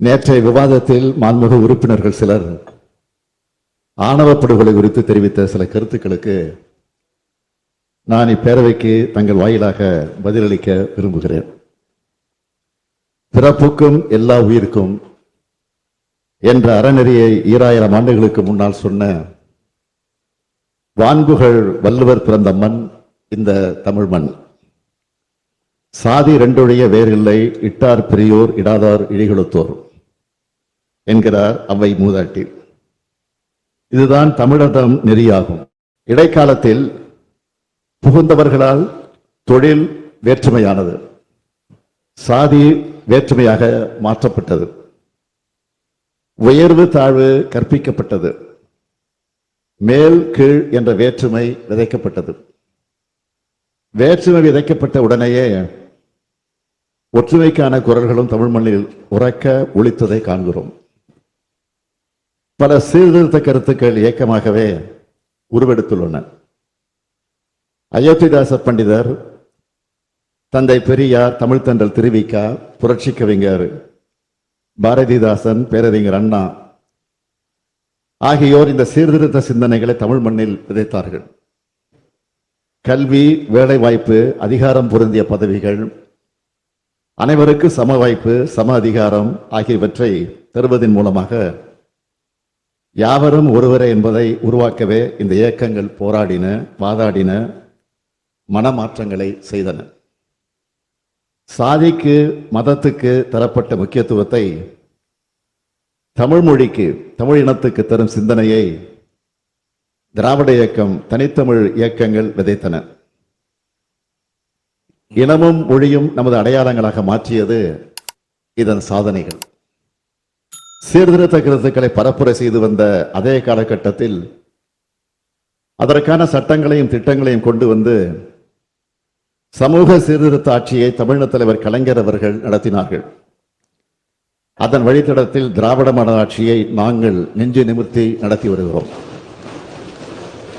நேற்றைய விவாதத்தில் மாண்புமிகு உறுப்பினர்கள் சிலர் ஆணவ படுகொலை குறித்து தெரிவித்த சில கருத்துக்களுக்கு நான் இப்பேரவைக்கு தங்கள் வாயிலாக பதிலளிக்க விரும்புகிறேன். பிறப்புக்கும் எல்லா உயிருக்கும் என்ற அறநெறியை ஈராயிரம் ஆண்டுகளுக்கு முன்னால் சொன்ன வான்புகள் வள்ளுவர் பிறந்த மண் இந்த தமிழ் மண் சாதி ரெண்டொழிய வேறில்லை இட்டார் பெரியோர் இடாதார் இழிகளுத்தோர் என்கிறார் அவ்வை மூதாட்டி. இதுதான் தமிழகம் நெறியாகும். இடைக்காலத்தில் புகுந்தவர்களால் தொழில் வேற்றுமையானது. சாதி வேற்றுமையாக மாற்றப்பட்டது. உயர்வு தாழ்வு கற்பிக்கப்பட்டது. மேல் கீழ் என்ற வேற்றுமை விதைக்கப்பட்டது. வேற்றுமை விதைக்கப்பட்ட உடனேயே ஒற்றுமைக்கான குரல்களும் தமிழ் மண்ணில் உறக்க ஒழித்ததை காண்கிறோம். பல சீர்திருத்த கருத்துக்கள் இயக்கமாகவே உருவெடுத்துள்ளன. அயோத்திதாச பண்டிதர் தந்தை பெரியார் தமிழ்த்தன்றல் திருவிக்கா புரட்சி கவிஞர் பாரதிதாசன் பேரறிஞர் அண்ணா ஆகியோர் இந்த சீர்திருத்த சிந்தனைகளை தமிழ் மண்ணில் விதைத்தார்கள். கல்வி வேலைவாய்ப்பு அதிகாரம் பொருந்திய பதவிகள் அனைவருக்கு சம வாய்ப்பு சம அதிகாரம் ஆகியவற்றை தருவதன் மூலமாக யாவரும் ஒருவரே என்பதை உருவாக்கவே இந்த இயக்கங்கள் போராடின வாதாடின மனமாற்றங்களை செய்தன. சாதிக்கு மதத்துக்கு தரப்பட்ட முக்கியத்துவத்தை தமிழ் மொழிக்கு தமிழ் இனத்துக்கு தரும் சிந்தனையை திராவிட இயக்கம் தனித்தமிழ் இயக்கங்கள் விதைத்தன. இனமும் மொழியும் நமது அடையாளங்களாக மாற்றியது இதன் சாதனைகள். சீர்திருத்த கருத்துக்களை பரப்புரை செய்து வந்த அதே காலகட்டத்தில் அதற்கான சட்டங்களையும் திட்டங்களையும் கொண்டு வந்து சமூக சீர்திருத்த ஆட்சியை தமிழக தலைவர் கலைஞர் அவர்கள் நடத்தினார்கள். அதன் வழித்தடத்தில் திராவிட மன ஆட்சியை நாங்கள் நெஞ்சு நிமிர்த்தி நடத்தி வருகிறோம்.